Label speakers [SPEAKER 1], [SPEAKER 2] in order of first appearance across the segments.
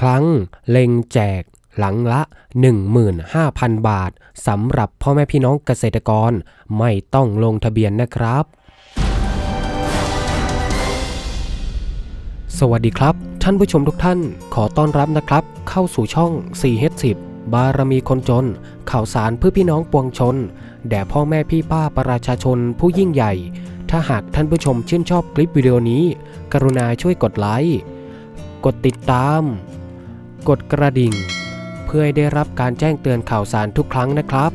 [SPEAKER 1] ครั้ง เล็งแจกหลังละ 15,000 บาทสำหรับพ่อแม่พี่น้องเกษตรกรไม่ต้องลงทะเบียนนะครับ สวัสดีครับ ท่านผู้ชมทุกท่านขอต้อนรับนะครับ เข้าสู่ช่อง 4H10 บารมีคนจน ข่าวสารเพื่อพี่น้องปวงชน แด่พ่อแม่พี่ป้าประชาชนผู้ยิ่งใหญ่ ถ้าหากท่านผู้ชมชื่นชอบคลิปวิดีโอนี้ กรุณาช่วยกดไลค์ กดติดตาม กดกระดิ่ง เพื่อให้ได้รับการแจ้งเตือนข่าวสารทุกครั้งนะครับ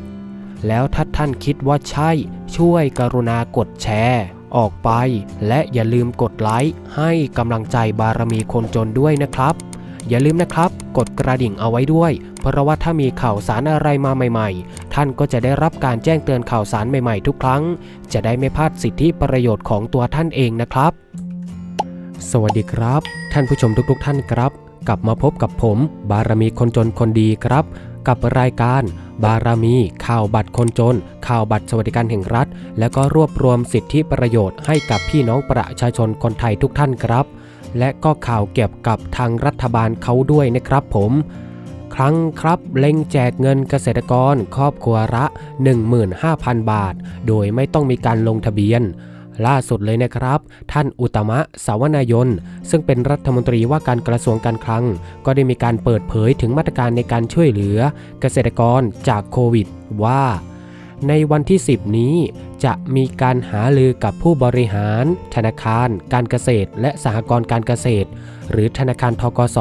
[SPEAKER 1] แล้วถ้าท่านคิดว่าใช่ช่วยกรุณากดแชร์ ออกไป และอย่าลืมกดไลค์ให้กำลังใจบารมีคนจนด้วยนะครับ อย่าลืมนะครับ กดกระดิ่งเอาไว้ด้วย เพราะว่าถ้ามีข่าวสารอะไรมาใหม่ ๆ ท่านก็จะได้รับการแจ้งเตือนข่าวสารใหม่ๆ ทุกครั้ง จะได้ไม่พลาดสิทธิประโยชน์ของตัวท่านเองนะครับ สวัสดีครับ ท่านผู้ชมทุกๆ ท่านครับ กลับมาพบกับผมบารมีคนจนคนดีครับ กับรายการบารมี ข่าวบัตรคนจน ข่าวบัตรสวัสดิการแห่งรัฐ และก็รวบรวมสิทธิประโยชน์ให้กับพี่น้องประชาชนคนไทยทุกท่านครับ และก็ข่าวเกี่ยวกับทางรัฐบาลเขาด้วยนะครับผมครั้งครับเล็งแจกเงินเกษตรกรครอบครัวละ 15,000 บาท โดยไม่ต้องมีการลงทะเบียน ล่าสุดเลยนะครับ ท่านอุตมะสาวนายน ซึ่งเป็นรัฐมนตรีว่าการกระทรวงการคลัง ก็ได้มีการเปิดเผยถึงมาตรการในการช่วยเหลือ เกษตรกรจากโควิด ว่า ในวันที่ 10 นี้จะมีการหาลือกับผู้บริหาร ธนาคาร การเกษตร และสหกรณ์การเกษตร หรือธนาคารทกส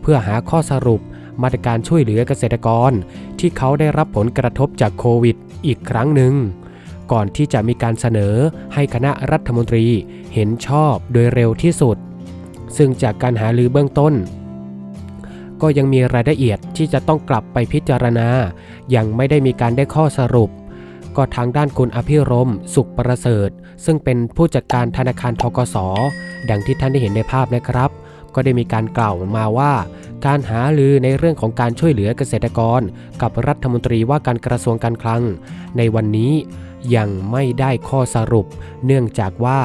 [SPEAKER 1] เพื่อหาข้อสรุปมาตรการช่วยเหลือเกษตรกร ที่เขาได้รับผลกระทบจากโควิด อีกครั้งหนึ่ง ก่อนที่จะมีการเสนอให้คณะรัฐมนตรีเห็นชอบโดยเร็วที่สุด ซึ่งจากการหาลือเบื้องต้น ก็ยังมีรายละเอียดที่จะต้องกลับไปพิจารณา ยังไม่ได้มีการได้ข้อสรุป ก็ทางด้านคุณอภิรมสุขประเสริฐ ซึ่งเป็นผู้จัดการธนาคารทกส ดังที่ท่านได้เห็นในภาพนะครับก็ได้มีการกล่าวมาว่า การหาลือในเรื่องของการช่วยเหลือเกษตรกร กับรัฐมนตรีว่าการกระทรวงการคลัง ในวันนี้ ยังไม่ได้ข้อสรุป เนื่องจากว่า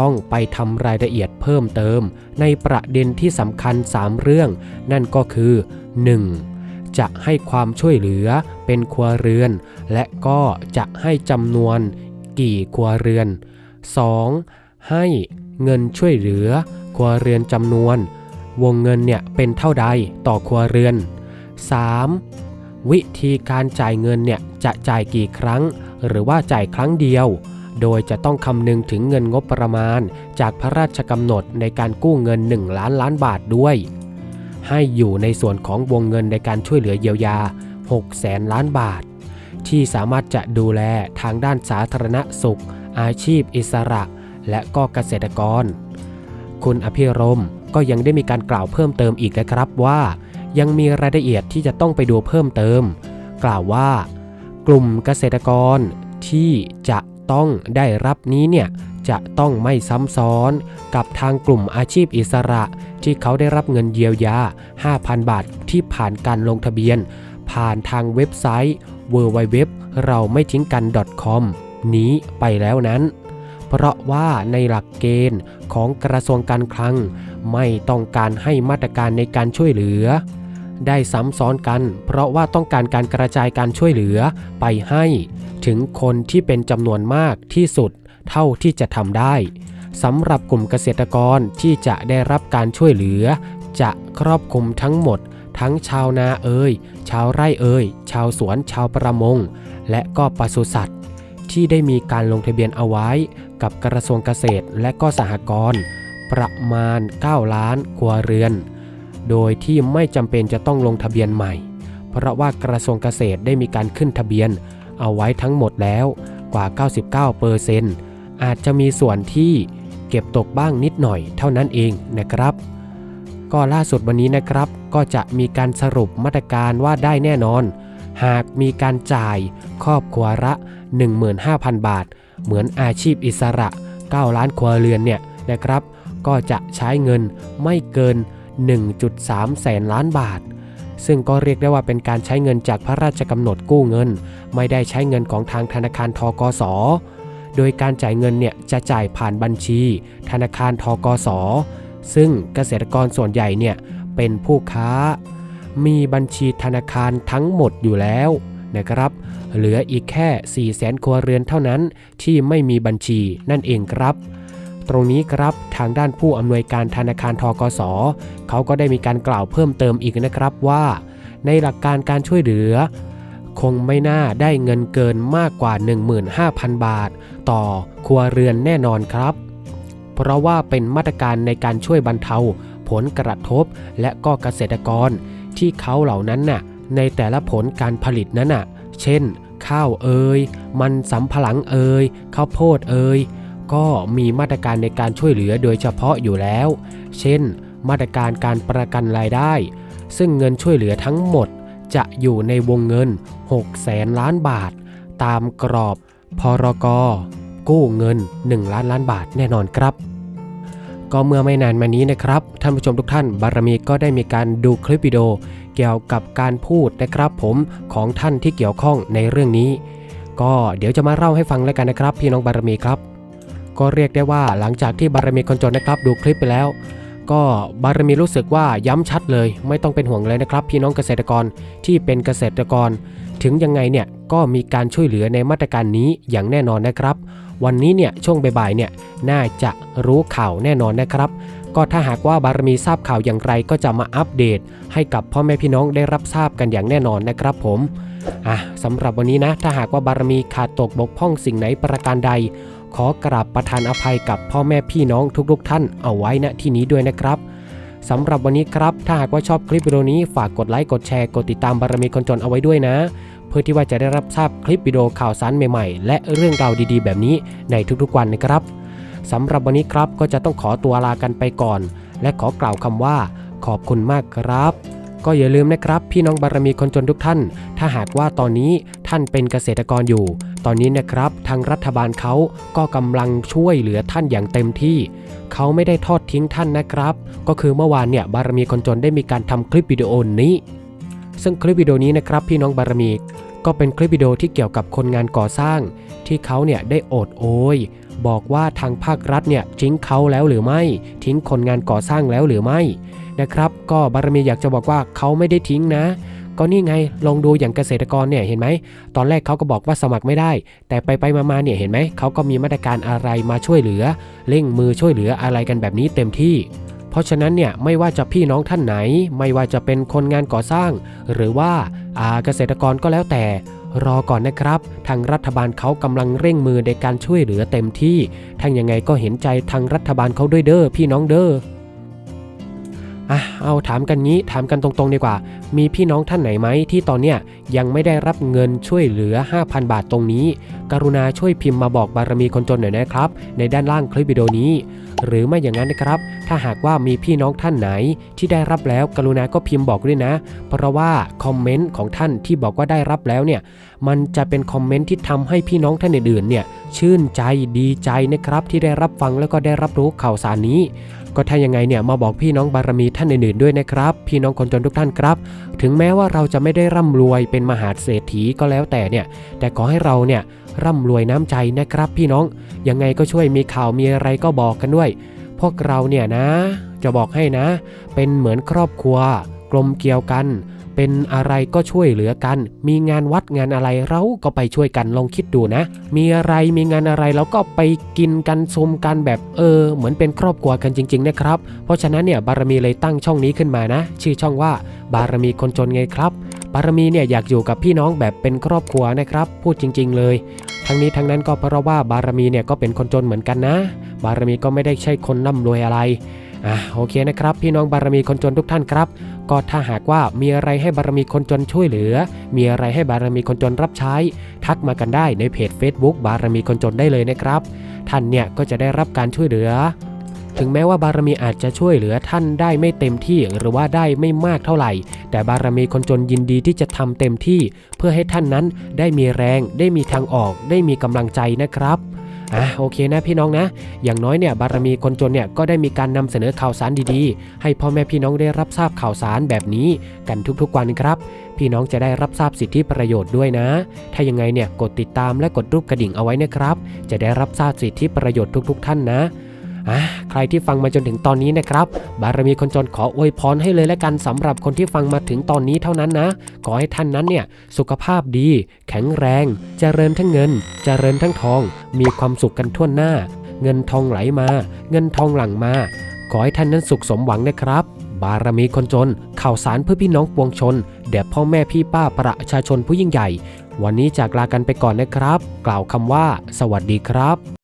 [SPEAKER 1] ต้องไปทำรายละเอียดเพิ่มเติม ในประเด็นที่สำคัญ 3 เรื่อง นั่นก็คือ 1. จะให้ความช่วยเหลือเป็นครัวเรือน และก็จะให้จำนวนกี่ครัวเรือน 2. ให้เงินช่วยเหลือ ครัวเรือนจำนวน วงเงินเนี่ยเป็นเท่าใดต่อครัวเรือน 3. วิธีการจ่ายเงินเนี่ยจะจ่ายกี่ครั้ง หรือว่าจ่ายครั้งเดียว โดยจะต้องคำนึงถึงเงินงบประมาณ จากพระราชกำหนดในการกู้เงิน 1 ล้านล้านบาทด้วย ให้อยู่ในส่วนของวงเงินในการช่วยเหลือเยียวยา 6 แสนล้านบาท ที่สามารถจะดูแลทางด้านสาธารณสุข อาชีพอิสระ และก็เกษตรกร คุณอภิรมก็ยังได้มีการกล่าวเพิ่มเติมอีกนะครับว่า ยังมีรายละเอียดที่จะต้องไปดูเพิ่มเติม กล่าวว่า กลุ่มเกษตรกรที่จะต้องได้รับนี้เนี่ยจะต้องไม่ซ้ำซ้อนกับทางกลุ่มอาชีพอิสระ ที่เขาได้รับเงินเยียวยา 5,000 บาทที่ผ่านการลงทะเบียน ผ่านทางเว็บไซต์ www เราไม่ทิ้งกัน .com นี้ไปแล้วนั้น เพราะว่าในหลักเกณฑ์ของกระทรวงการคลัง ไม่ต้องการให้มาตรการในการช่วยเหลือ ได้ซ้ำซ้อนกัน เพราะว่าต้องการการกระจายการช่วยเหลือไปให้ ถึงคนที่เป็นจำนวนมากที่สุดเท่าที่จะทำได้สำหรับกลุ่มเกษตรกรที่จะได้รับการช่วยเหลือ จะครอบคลุมทั้งหมด ทั้งชาวนาเอ่ยชาวไร่เอ่ยชาวสวนชาวประมง และก็ปศุสัตว์ ที่ได้มีการลงทะเบียนเอาไว้ กับกระทรวงเกษตรและก็สหกรณ์ประมาณ 9 ล้านครัวเรือน โดยที่ไม่จำเป็นจะต้องลงทะเบียนใหม่ เพราะว่ากระทรวงเกษตรได้มีการขึ้นทะเบียน เอาไว้ทั้งหมดแล้วกว่า 99เปอร์เซนต์อาจจะมีส่วนที่เก็บตกบ้างนิดหน่อยเท่านั้นเองนะครับ ก็ล่าสุดวันนี้นะครับ ก็จะมีการสรุปมาตรการว่าได้แน่นอน หากมีการจ่ายครอบครัวละ 15,000 บาท เหมือนอาชีพอิสระ 9 ล้านครัวเรือนเนี่ยนะครับ ก็จะใช้เงินไม่เกิน 1.3 แสนล้านบาท ซึ่งก็เรียกได้ว่าเป็นการใช้เงินจากพระราชกำหนดกู้เงิน ไม่ได้ใช้เงินของทางธนาคารทกส โดยการจ่ายเงินเนี่ยจะจ่ายผ่านบัญชี ธนาคารทกส ซึ่งเกษตรกรส่วนใหญ่เนี่ยเป็นผู้ค้า มีบัญชีธนาคารทั้งหมดอยู่แล้วนะครับ เหลืออีกแค่ 4 0 0แสนครัวเรือนเท่านั้นที่ไม่มีบัญชีนั่นเองครับ ตรงนี้ครับ ทางด้านผู้อำนวยการธนาคารทกส เขาก็ได้มีการกล่าวเพิ่มเติมอีกนะครับว่า ในหลักการการช่วยเหลือ คงไม่น่าได้เงินเกินมากกว่า 15,000 บาท ต่อครัวเรือนแน่นอนครับ เพราะว่าเป็นมาตรการในการช่วยบรรเทา ผลกระทบและก็เกษตรกร ที่เขาเหล่านั้นน่ะในแต่ละผลการผลิตนั้นน่ะ เช่น ข้าวเอยมันสำปะหลังเอยข้าวโพดเอย ก็มีมาตรการในการช่วยเหลือโดยเฉพาะอยู่แล้ว เช่น มาตรการการประกันรายได้ ซึ่งเงินช่วยเหลือทั้งหมดจะอยู่ในวงเงิน 6 แสนล้านบาท ตามกรอบพรกกู้เงิน 1 ล้านล้านบาทแน่นอนครับ ก็เมื่อไม่นานมานี้นะครับ ท่านผู้ชมทุกท่านบารมีก็ได้มีการดูคลิปวิดีโอเกี่ยวกับการพูดนะครับผมของท่านที่เกี่ยวข้องในเรื่องนี้ ก็เดี๋ยวจะมาเล่าให้ฟังแล้วกันนะครับ พี่น้องบารมีครับ ก็เรียกได้ว่าหลังจากที่บารมีคนจนนะครับดูคลิปไปแล้ว ก็บารมีรู้สึกว่าย้ำชัดเลย ไม่ต้องเป็นห่วงเลยนะครับ พี่น้องเกษตรกรที่เป็นเกษตรกร ถึงยังไงเนี่ยก็มีการช่วยเหลือในมาตรการนี้อย่างแน่นอนนะครับ วันนี้เนี่ยช่วงบ่ายๆเนี่ยน่าจะรู้ข่าวแน่นอนนะครับ ก็ถ้าหากว่าบารมีทราบข่าวอย่างไรก็จะมาอัปเดต ให้กับพ่อแม่พี่น้องได้รับทราบกันอย่างแน่นอนนะครับผมอะสำหรับวันนี้นะถ้าหากว่าบารมีขาดตกบกพร่องสิ่งไหนประการใด ขอกราบประทานอภัยกับพ่อแม่พี่น้องทุกๆท่านเอาไว้ณที่นี้ด้วยนะครับสำหรับวันนี้ครับ ถ้าหากว่าชอบคลิปวิดีโอนี้ฝากกดไลค์กดแชร์กดติดตามบารมีคนจนเอาไว้ด้วยนะ เพื่อที่ว่าจะได้รับทราบคลิปวิดีโอข่าวสารใหม่ๆ และเรื่องราวดีๆ แบบนี้ในทุกๆวันนะครับสำหรับวันนี้ครับก็จะต้องขอตัวลากันไปก่อน และขอกล่าวคำว่า ขอบคุณมากครับ ก็อย่าลืมนะครับพี่น้องบารมีคนจนทุกท่าน ถ้าหากว่าตอนนี้ท่านเป็นเกษตรกรอยู่ ตอนนี้นะครับทางรัฐบาลเขาก็กำลังช่วยเหลือท่านอย่างเต็มที่ เขาไม่ได้ทอดทิ้งท่านนะครับ ก็คือเมื่อวานเนี่ยบารมีคนจนได้มีการทำคลิปวิดีโอนี้ ซึ่งคลิปวิดีโอนี้นะครับพี่น้องบารมีก็เป็นคลิปวิดีโอที่เกี่ยวกับคนงานก่อสร้าง ที่เขาเนี่ยได้โอดโอย บอกว่าทางภาครัฐเนี่ยทิ้งเขาแล้วหรือไม่ ทิ้งคนงานก่อสร้างแล้วหรือไม่ นะครับ ก็บารมีอยากจะบอกว่าเขาไม่ได้ทิ้งนะ ก็นี่ไงลองดูอย่างเกษตรกรเนี่ยเห็นไหม ตอนแรกเขาก็บอกว่าสมัครไม่ได้ แต่ไปไปมาๆเนี่ยเห็นไหมเขาก็มีมาตรการอะไรมาช่วยเหลือเร่งมือช่วยเหลืออะไรกันแบบนี้เต็มที่เพราะฉะนั้นเนี่ยไม่ว่าจะพี่น้องท่านไหน ไม่ว่าจะเป็นคนงานก่อสร้าง หรือว่าอาเกษตรกรก็แล้วแต่ รอก่อนนะครับ ทางรัฐบาลเขากำลังเร่งมือในการช่วยเหลือเต็มที่ทั้งยังไงก็เห็นใจทางรัฐบาลเขาด้วยเด้อพี่น้องเด้อ อะเอาถามกันงี้ถามกันตรงๆดีกว่า มีพี่น้องท่านไหนไหมที่ตอนเนี้ยยังไม่ได้รับเงินช่วยเหลือ 5,000 บาทตรงนี้ กรุณาช่วยพิมพ์มาบอกบารมีคนจนหน่อยนะครับ ในด้านล่างคลิปวิดีโอนี้ หรือไม่อย่างนั้นนะครับ ถ้าหากว่ามีพี่น้องท่านไหนที่ได้รับแล้วกรุณาก็พิมพ์บอกด้วยนะ เพราะว่าคอมเมนต์ของท่านที่บอกว่าได้รับแล้วเนี่ยมันจะเป็นคอมเมนต์ที่ทำให้พี่น้องท่านอื่นๆเนี่ยชื่นใจดีใจนะครับที่ได้รับฟังแล้วก็ได้รับรู้ข่าวสารนี้ ก็ถ้ายังไงเนี่ยมาบอกพี่น้องบารมีท่านอื่นๆด้วยนะครับ พี่น้องคนจนทุกท่านครับ ถึงแม้ว่าเราจะไม่ได้ร่ำรวยเป็นมหาเศรษฐีก็แล้วแต่เนี่ย แต่ขอให้เราเนี่ยร่ำรวยน้ำใจนะครับ พี่น้องยังไงก็ช่วยมีข่าวมีอะไรก็บอกกันด้วย พวกเราเนี่ยนะ จะบอกให้นะ เป็นเหมือนครอบครัว กลมเกลียวกัน เป็นอะไรก็ช่วยเหลือกัน มีงานวัดงานอะไรเราก็ไปช่วยกันลองคิดดูนะ มีอะไรมีงานอะไรเราก็ไปกินกันชมกันแบบเออ เหมือนเป็นครอบครัวกันจริงๆนะครับ เพราะฉะนั้นเนี่ยบารมีเลยตั้งช่องนี้ขึ้นมานะ ชื่อช่องว่าบารมีคนจนไงครับ บารมีเนี่ยอยากอยู่กับพี่น้องแบบเป็นครอบครัวนะครับ พูดจริง ๆ เลย ทั้งนี้ทั้งนั้นก็เพราะว่าบารมีเนี่ยก็เป็นคนจนเหมือนกันนะ บารมีก็ไม่ได้ใช่คนร่ำรวยอะไร อะโอเคนะครับ พี่น้องบารมีคนจนทุกท่านครับ ก็ถ้าหากว่ามีอะไรให้บารมีคนจนช่วยเหลือ มีอะไรให้บารมีคนจนรับใช้ ทักมากันได้ในเพจ Facebook บารมีคนจนได้เลยนะครับ ท่านเนี่ยก็จะได้รับการช่วยเหลือ ถึงแม้ว่าบารมีอาจจะช่วยเหลือท่านได้ไม่เต็มที่หรือว่าได้ไม่มากเท่าไหร่ แต่บารมีคนจนยินดีที่จะทำเต็มที่ เพื่อให้ท่านนั้นได้มีแรง ได้มีทางออก ได้มีกำลังใจนะครับ อะโอเคนะพี่น้องนะ อย่างน้อยเนี่ยบารมีคนจนเนี่ยก็ได้มีการนำเสนอข่าวสารดีๆ ให้พ่อแม่พี่น้องได้รับทราบข่าวสารแบบนี้กันทุกๆวันครับ พี่น้องจะได้รับทราบสิทธิประโยชน์ด้วยนะ ถ้ายังไงเนี่ยกดติดตามและกดรูปกระดิ่งเอาไว้นะครับ จะได้รับทราบสิทธิประโยชน์ทุก ๆ ท่านนะ อะใครที่ฟังมาจนถึงตอนนี้นะครับ บารมีคนจนขออวยพรให้เลยและกันสำหรับคนที่ฟังมาถึงตอนนี้เท่านั้นนะ ขอให้ท่านนั้นเนี่ยสุขภาพดี แข็งแรง เจริญทั้งเงิน เจริญทั้งทอง มีความสุขกันทั่วหน้า เงินทองไหลมา เงินทองหลั่งมา ขอให้ท่านนั้นสุขสมหวังนะครับบารมีคนจน ข่าวสารเพื่อพี่น้องปวงชนแด่พ่อแม่พี่ป้าประชาชนผู้ยิ่งใหญ่ วันนี้จากลากันไปก่อนนะครับ กล่าวคำว่า สวัสดีครับ